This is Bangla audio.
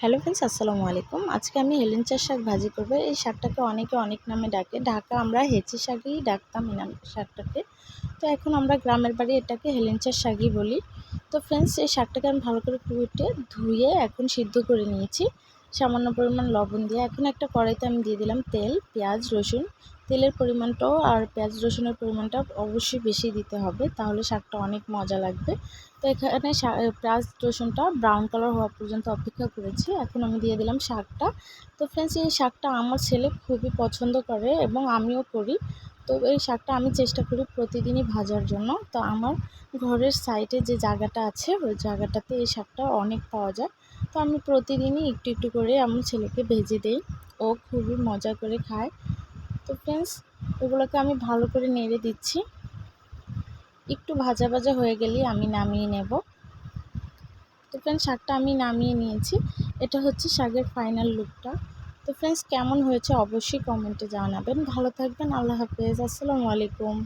হ্যালো ফ্রেন্ডস, আসসালামু আলাইকুম। আজকে আমি হেলেঞ্চার শাক ভাজি করব। এই শাকটাকে অনেকে অনেক নামে ডাকে। ঢাকা আমরা হেঁচি শাকই ডাকতাম এই নাম শাকটাকে। তো এখন আমরা গ্রামের বাড়ি এটাকে হেলেঞ্চার শাকই বলি। তো ফ্রেন্ডস, এই শাকটাকে আমি ভালো করে কুটে, ধুয়ে এখন সিদ্ধ করে নিয়েছি। সামান্য পরিমাণ লবণ দিয়ে। এখন একটা কড়াইতে আমি দিয়ে দিলাম তেল, পেঁয়াজ, রসুন। তেলের পরিমাণটাও আর পেঁয়াজ রসুনের পরিমাণটা অবশ্যই বেশি দিতে হবে, তাহলে শাকটা অনেক মজা লাগবে। তো এখানে পেঁয়াজ রসুনটা ব্রাউন কালার হওয়া পর্যন্ত অপেক্ষা করেছি, এখন আমি দিয়ে দিলাম শাকটা। তো ফ্রেন্ডস এই শাকটা আমার ছেলে খুবই পছন্দ করে এবং আমিও করি। তো এই শাকটা আমি চেষ্টা করি প্রতিদিনই ভাজার জন্য। তো আমার ঘরের সাইডে যে জায়গাটা আছে, ওই জায়গাটাতে এই শাকটা অনেক পাওয়া যায়। তো আমি প্রতিদিনই একটু একটু করে আমার ছেলেকে ভেজে দিই। ও খুবই মজা করে খায়। তো ফ্রেন্ডস এগুলোকে আমি ভালো করে নেড়ে দিচ্ছি। একটু ভাজা ভাজা হয়ে গেলেই আমি নামিয়ে নেব। তো ফ্রেন্ডস শাকটা আমি নামিয়ে নিয়েছি। এটা হচ্ছে শাকের ফাইনাল লুকটা তো ফ্রেন্ডস কেমন হয়েছে অবশ্যই কমেন্টে জানাবেন। ভালো থাকবেন, আল্লাহ হাফেজ, আসসালামু আলাইকুম।